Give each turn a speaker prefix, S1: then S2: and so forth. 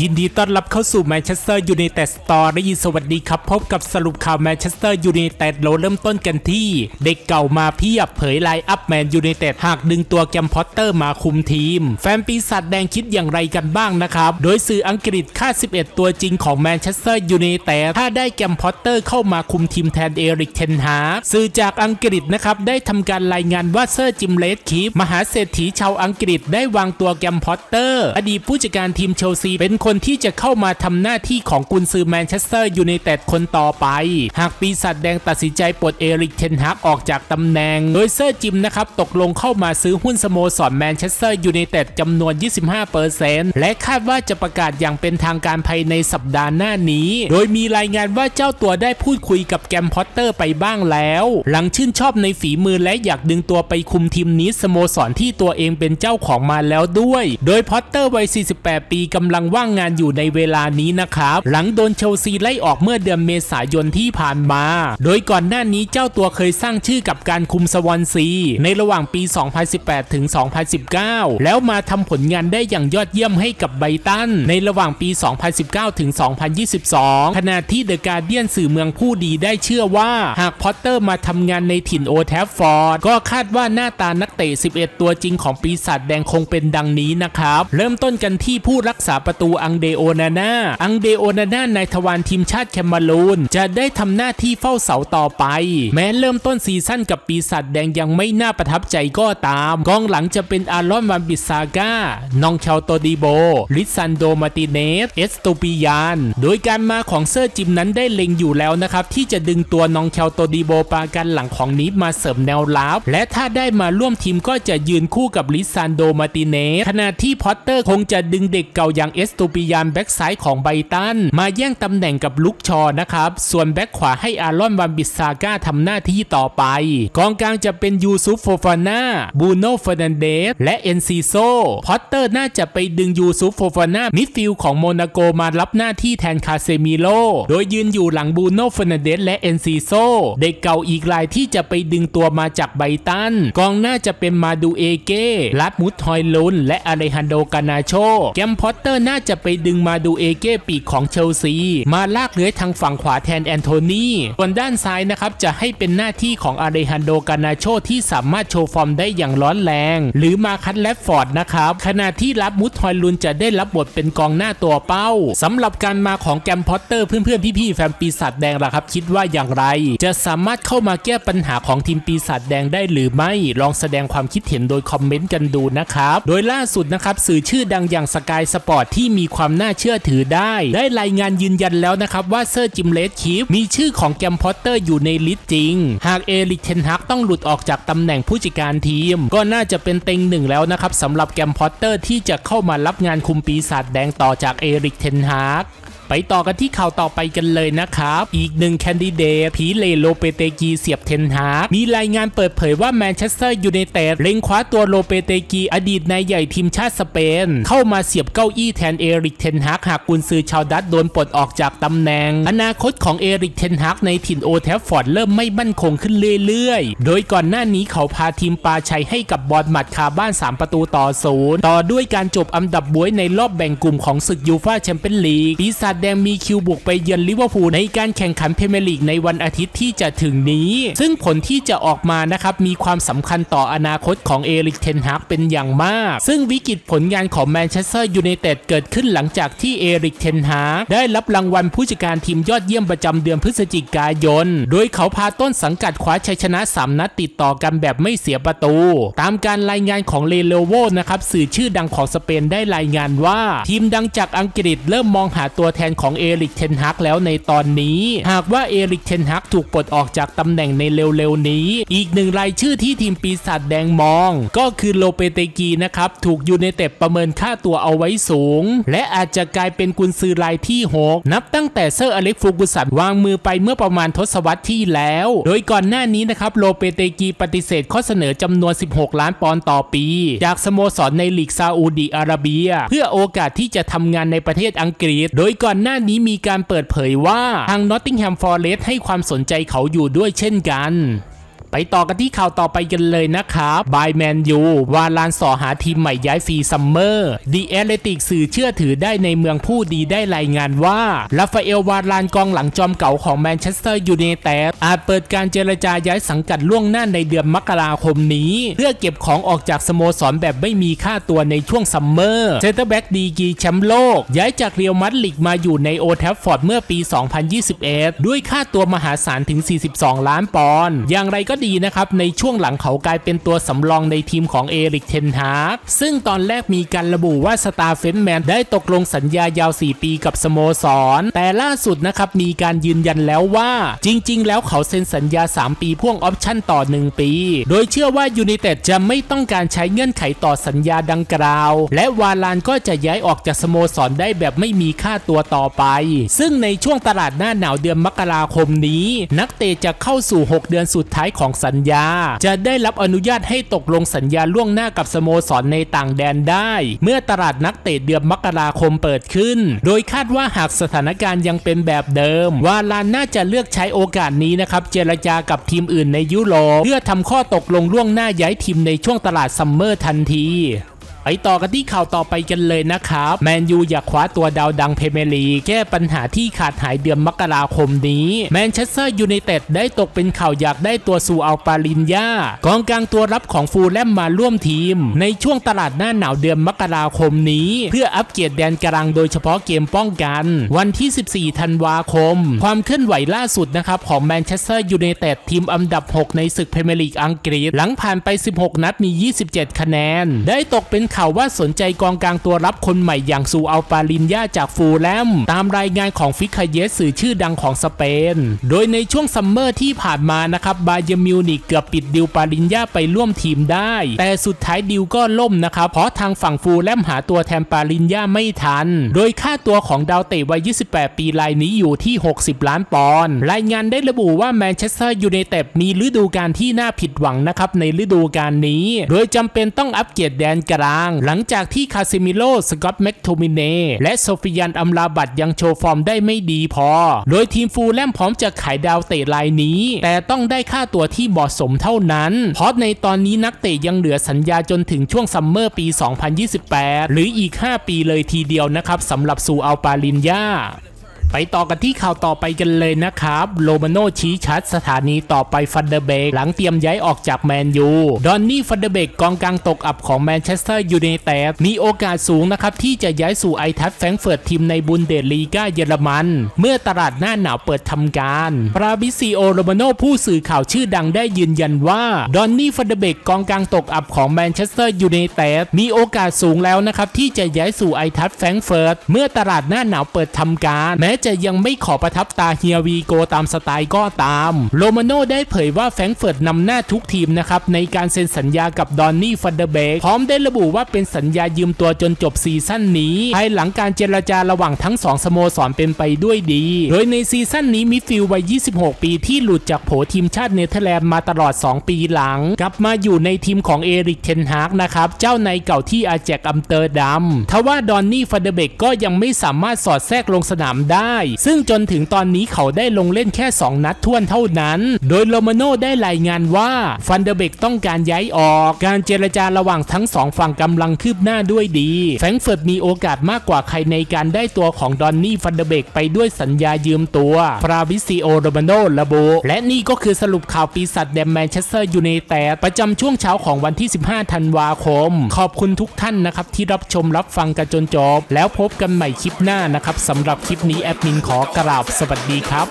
S1: ยินดีต้อนรับเข้าสู่แมนเชสเตอร์ยูไนเต็ดสตอรี่สวัสดีครับ พบกับสรุปข่าวแมนเชสเตอร์ยูไนเต็ดเราเริ่มต้นกันที่ เด็กเก่ามาเพียบเผยไลน์อัพแมนยูไนเต็ดหากดึงตัวแกมพอตเตอร์มาคุมทีม แฟนปีศาจแดงคิดอย่างไรกันบ้างนะครับ โดยสื่ออังกฤษคาด11 ตัวจริงของแมนเชสเตอร์ยูไนเต็ดถ้าได้แกมพอตเตอร์เข้ามาคุมทีมแทนเอริกเทนฮาสื่อจากอังกฤษนะครับได้ทำการรายงานว่าเซอร์จิมเลสคีฟมหาเศรษฐีชาวอังกฤษได้วางตัวแกมพอตเตอร์ อดีตผู้จัดการทีมเชลซีเป็นคนที่จะเข้ามาทำหน้าที่ของกุนซือแมนเชสเตอร์ยูไนเต็ดคนต่อไป หากปีศาจแดงตัดสินใจปลดเอริกเทนฮากออกจากตำแหน่ง โดยเซอร์จิมนะครับตกลงเข้ามาซื้อหุ้นสโมสรแมนเชสเตอร์ยูไนเต็ดจำนวน 25%และคาดว่าจะประกาศอย่างเป็นทางการภายในสัปดาห์หน้านี้ โดยมีรายงานว่าเจ้าตัวได้พูดคุยกับแกมพอตเตอร์ไปบ้างแล้ว หลังชื่นชอบในฝีมือและอยากดึงตัวไปคุมทีมนี้สโมสรที่ตัวเองเป็นเจ้าของมาแล้วด้วย โดยพอตเตอร์วัย 48 ปีกำลังว่างงานอยู่ในเวลานี้นะครับ หลังโดนเชลซีไล่ออกเมื่อเดือนเมษายนที่ผ่านมา โดยก่อนหน้านี้เจ้าตัวเคยสร้างชื่อกับการคุมสวอนซี ในระหว่างปี 2018 ถึง 2019 แล้วมาทำผลงานได้อย่างยอดเยี่ยมให้กับไบตัน ในระหว่างปี 2019 ถึง 2022 ขณะที่เดอะการเดียนสื่อเมืองผู้ดีได้เชื่อว่า หากพอตเตอร์มาทำงานในถิ่นโอแทฟฟอร์ด ก็คาดว่าหน้าตานักเตะ 11 ตัวจริงของปีศาจแดงคงเป็นดังนี้นะครับ เริ่มต้นกันที่ผู้รักษาประตูอังเดโอนาน่า อังเดโอนาน่าในทวารทีมชาติแคมารูน จะได้ทำหน้าที่เฝ้าเสาต่อไป แม้เริ่มต้นซีซั่นกับปีศาจแดงยังไม่น่าประทับใจก็ตาม กองหลังจะเป็นอารอนวันบิสซาก้านองเชลโตดิโบ ลิซันโดมาติเนส เอสโตปิยาน โดยการมาของเซอร์จิมนั้นได้เล็งอยู่แล้วนะครับ ที่จะดึงตัวนองเชลโตดิโบปากันหลังของนิฟมาเสริมแนวรับและถ้าได้มาร่วมทีมก็จะยืนคู่กับลิซันโดมาติเนสขณะที่พอตเตอร์คงจะดึงเด็กเก่าอย่างเอสโตปิยานแบ็กซ้ายของไบตัน มาแย่งตำแหน่งกับลุกชอนะครับ ส่วนแบ็กขวาให้อารอนวันบิสซาก้าทำหน้าที่ต่อไป กองกลางจะเป็นยูซุฟโฟฟาน่าบูโนเฟอร์นันเดสและเอนซิโซพอตเตอร์น่าจะไปดึงยูซุฟโฟฟาน่ามิดฟิลด์ของโมนาโกมารับหน้าที่แทนคาเซมิโลโดยยืนอยู่หลังบูโนเฟอร์นันเดสและเอนซิโซเด็กเก่าอีกรายที่จะไปดึงตัวมาจากไบตัน กองหน้าจะเป็นมาดูเอเก้ลัดมุดฮอยลุนและอเลฮันโดกานาโชแกมพอตเตอร์น่าจะไปดึงมาดูเอเก้ปีกของเชลซี มาลากเลื้อยทางฝั่งขวาแทนแอนโทนีส่วนด้านซ้ายนะครับจะให้เป็นหน้าที่ของอาเรฮันโดกานาโชที่สามารถโชว์ฟอร์มได้อย่างร้อนแรง หรือมาคัตแลฟฟอร์ดนะครับขณะที่รับมุดฮอยลุนจะได้รับบทเป็นกองหน้าตัวเป้าสำหรับการมาของแกมพอตเตอร์เพื่อนๆพี่ๆแฟนปีศาจแดงล่ะครับ คิดว่าอย่างไร จะสามารถเข้ามาแก้ปัญหาของทีมปีศาจแดงได้หรือไม่ลองแสดงความคิดเห็นโดยคอมเมนต์กันดูนะครับโดยล่าสุดนะครับสื่อชื่อดังอย่างสกายสปอร์ตที่มีความน่าเชื่อถือได้ ได้รายงานยืนยันแล้วนะครับว่าเซอร์จิมเลสคีฟมีชื่อของแกมพอตเตอร์อยู่ในลิสต์จริง หากเอริกเทนฮักต้องหลุดออกจากตำแหน่งผู้จัดการทีม ก็น่าจะเป็นเต็งหนึ่งแล้วนะครับสำหรับแกมพอตเตอร์ที่จะเข้ามารับงานคุมปีศาจแดงต่อจากเอริกเทนฮัก ไปต่อกันที่ข่าวต่อไปกันเลยนะครับ อีกหนึ่งแคนดิเดตผีเลโลเปเตกีเสียบเทนฮากมีรายงานเปิดเผยว่าแมนเชสเตอร์ยูไนเต็ดเล็งคว้าตัวโลเปเตกีอดีตนายใหญ่ทีมชาติสเปน เข้ามาเสียบเก้าอี้แทนเอริกเทนฮากหากกุนซือชาวดัตโดนปลดออกจากตำแหน่ง อนาคตของเอริกเทนฮากในถิ่นโอแทฟฟอร์ดเริ่มไม่มั่นคงขึ้นเรื่อยๆ โดยก่อนหน้านี้เขาพาทีมปาชัยให้กับบอลหมัดคาบ้าน 3 ประตูต่อศูนย์ต่อด้วยการจบอันดับบวยในรอบแบ่งกลุ่มของศึกยูฟ่าแชมเปี้ยนลีกปีศาจแดงมีคิวบุกไปเยือนลิเวอร์พูลในการแข่งขันพรีเมียร์ลีกในวันอาทิตย์ที่จะถึงนี้ ซึ่งผลที่จะออกมานะครับมีความสำคัญต่ออนาคตของเอริกเทนฮากเป็นอย่างมาก ซึ่งวิกฤตผลงานของแมนเชสเตอร์ยูไนเต็ดเกิดขึ้นหลังจากที่เอริกเทนฮากได้รับรางวัลผู้จัดการทีมยอดเยี่ยมประจำเดือนพฤศจิกายน โดยเขาพาต้นสังกัดคว้าชัยชนะ 3 นัดติดต่อกันแบบไม่เสียประตู ตามการรายงานของเลโลโวนะครับสื่อชื่อดังของสเปนได้รายงานว่า ทีมดังจากอังกฤษเริ่มมองหาตัวแทนของเอริกเทนฮากแล้วในตอนนี้ หากว่าเอริกเทนฮักถูกปลดออกจากตำแหน่งในเร็วๆนี้ อีกหนึ่งรายชื่อที่ทีมปีศาจแดงมอง ก็คือโลเปเตกีนะครับ ถูกยูไนเต็ดประเมินค่าตัวเอาไว้สูง และอาจจะกลายเป็นกุนซือรายที่ 6 นับตั้งแต่เซอร์อเล็กฟูกุสันวางมือไปเมื่อประมาณทศวรรษที่แล้ว โดยก่อนหน้านี้นะครับโลเปเตกีปฏิเสธข้อเสนอจำนวน 16 ล้านปอนด์ต่อปี จากสโมสรในลีกซาอุดีอาระเบีย เพื่อโอกาสที่จะทำงานในประเทศอังกฤษ โดยก่อนหน้านี้มีการเปิดเผยว่าทางนอตติงแฮมฟอร์เรสให้ความสนใจเขาอยู่ด้วยเช่นกัน ไปต่อกันที่ข่าวต่อไปกันเลยนะครับบายแมนยูวาลานสอหาทีมใหม่ย้ายฟรีซัมเมอร์ดีเอเลติกสื่อเชื่อถือได้ในเมืองผู้ดีได้รายงานว่าราฟาเอลวาลานกองหลังจอมเก่าของแมนเชสเตอร์ยูไนเต็ดอาจเปิดการเจรจาย้ายสังกัดล่วงหน้าในเดือนมกราคมนี้ เพื่อเก็บของออกจากสโมสรแบบไม่มีค่าตัวในช่วงซัมเมอร์เซนเตอร์แบ็กดีกีแชมป์โลก ย้ายจากเรียวมัดลิกมาอยู่ในโอแทฟฟอร์ดเมื่อปี 2021 ด้วยค่าตัวมหาศาลถึง 42 ล้านปอนด์อย่างไรก็ดีนะครับในช่วงหลังเขากลายเป็นตัวสำรองในทีมของเอริกเทนฮากซึ่งตอนแรกมีการระบุว่าสตาร์เฟนแมนได้ตกลงสัญญายาว 4 ปีกับสโมสร แต่ล่าสุดนะครับมีการยืนยันแล้วว่า จริง ๆ แล้วเขาเซ็นสัญญา 3 ปีพ่วงออปชั่นต่อ 1 ปี โดยเชื่อว่ายูไนเต็ดจะไม่ต้องการใช้เงื่อนไขต่อสัญญาดังกล่าว และวาลานก็จะย้ายออกจากสโมสรได้แบบไม่มีค่าตัวต่อไป ซึ่งในช่วงตลาดหน้าหนาวเดือนมกราคมนี้ นักเตะจะเข้าสู่ 6 เดือนสุดท้ายของสัญญา จะได้รับอนุญาตให้ตกลงสัญญาล่วงหน้ากับสโมสรในต่างแดนได้ เมื่อตลาดนักเตะเดือนมกราคมเปิดขึ้น โดยคาดว่าหากสถานการณ์ยังเป็นแบบเดิม วาลานน่าจะเลือกใช้โอกาสนี้นะครับ เจรจากับทีมอื่นในยุโรปเพื่อทำข้อตกลงล่วงหน้าย้ายทีมในช่วงตลาดซัมเมอร์ทันที ไปต่อกันที่ข่าวต่อไปกันเลยนะครับ แมนยูอยากคว้าตัวดาวดังเพเมลี แก้ปัญหาที่ขาดหายเดือนมกราคมนี้ แมนเชสเตอร์ยูไนเต็ดได้ตกเป็นข่าวอยากได้ตัวซูอัลปาลินยากองกลางตัวรับของฟูลแลมมาร่วมทีม ในช่วงตลาดหน้าหนาวเดือนมกราคมนี้ เพื่ออัปเกรดแดนกลางโดยเฉพาะเกมป้องกัน วันที่ 14 ธันวาคม ความเคลื่อนไหวล่าสุดนะครับของแมนเชสเตอร์ยูไนเต็ดทีมอันดับ 6 ในศึกเพเมร์ลีกอังกฤษ หลังผ่านไป 16 นัดมี 27 คะแนน ได้ตกเป็นข่าวว่าสนใจกองกลางตัวรับคนใหม่อย่างซูอัลปาลินยาจากฟูลแลม ตามรายงานของฟิคาเยสสื่อชื่อดังของสเปน โดยในช่วงซัมเมอร์ที่ผ่านมานะครับบาเยมิวนิกเกือบปิดดิวปาลินยาไปร่วมทีมได้ แต่สุดท้ายดิวก็ล่มนะครับ เพราะทางฝั่งฟูลแลมหาตัวแทนปาลินยาไม่ทัน โดยค่าตัวของดาวเตะวัย 28 ปีรายนี้อยู่ที่ 60 ล้านปอนด์รายงานได้ระบุว่าแมนเชสเตอร์ยูไนเต็ดมีฤดูกาลที่น่าผิดหวังนะครับในฤดูกาลนี้ โดยจำเป็นต้องอัปเกรดแดนกลางหลังจากที่คาซิมิโลสกอตแม็กโทมิเนและโซฟิยันอัมลาบัตยังโชว์ฟอร์มได้ไม่ดีพอ โดยทีมฟูลแลมพร้อมจะขายดาวเตะรายนี้ แต่ต้องได้ค่าตัวที่เหมาะสมเท่านั้น เพราะในตอนนี้นักเตะยังเหลือสัญญาจนถึงช่วงซัมเมอร์ปี 2028 หรืออีก 5 ปีเลยทีเดียวนะครับสำหรับซูอัลปาลินยา ไปต่อกันที่ข่าวต่อไปกันเลยนะครับโลมาโนชี้ชัดสถานีต่อไปฟันเดเบกหลังเตรียมย้ายออกจากแมนยูดอนนี่ฟันเดเบกกองกลางตกอับของแมนเชสเตอร์ยูไนเต็ดมีโอกาสสูงนะครับที่จะย้ายสู่ไอทัสแฟงเฟิร์ตทีมในบุนเดสลีกาเยอรมัน เมื่อตลาดหน้าหนาวเปิดทำการปราบิซิโอโรมาโนผู้สื่อข่าวชื่อดังได้ยืนยันว่าดอนนี่ฟันเดเบกกองกลางตกอับของแมนเชสเตอร์ยูไนเต็ดมีโอกาสสูงแล้วนะครับที่จะย้ายสู่ไอทัสแฟงเฟิร์ตเมื่อตลาดหน้าหนาวเปิดทำการแม้จะยังไม่ขอประทับตาเฮียวีโกตามสไตล์ก็ตาม โรมาโน่ได้เผยว่าแฟรงเฟิร์ตนำหน้าทุกทีมนะครับในการเซ็นสัญญากับดอนนี่ฟันเดเบกพร้อมได้ระบุว่าเป็นสัญญายืมตัวจนจบซีซั่นนี้ภายหลังการเจรจาระหว่างทั้งสองสโมสรเป็นไปด้วยดี โดยในซีซั่นนี้มิฟิลวัย 26 ปีที่หลุดจากโผทีมชาติเนเธอร์แลนด์มาตลอด 2 ปีหลัง กลับมาอยู่ในทีมของเอริกเทนฮากนะครับเจ้าในเก่าที่อาแจกอัมเตอร์ดัมทว่าดอนนี่ฟันเดเบกก็ยังไม่สามารถสอดแทรกลงสนามได้ซึ่งจนถึงตอนนี้เขาได้ลงเล่นแค่ 2 นัดท่วนเท่านั้น โดยโลมาโนได้รายงานว่าฟันเดเบกต้องการย้ายออก การเจรจาระหว่างทั้งสองฝั่งกำลังคืบหน้าด้วยดี แฟรงเฟิร์ตมีโอกาสมากกว่าใครในการได้ตัวของดอนนี่ฟันเดเบกไปด้วยสัญญายืมตัวฟราวิซิโอโรมาโนระบุและนี่ก็คือสรุปข่าวปีศาจแดมแมนเชสเตอร์ยูไนเต็ดประจำช่วงเช้าของวันที่ 15 ธันวาคม ขอบคุณทุกท่านนะครับที่รับชมรับฟังกันจนจบแล้วพบกันใหม่คลิปหน้านะครับสำหรับคลิปนี้แอดมินขอกราบสวัสดีครับ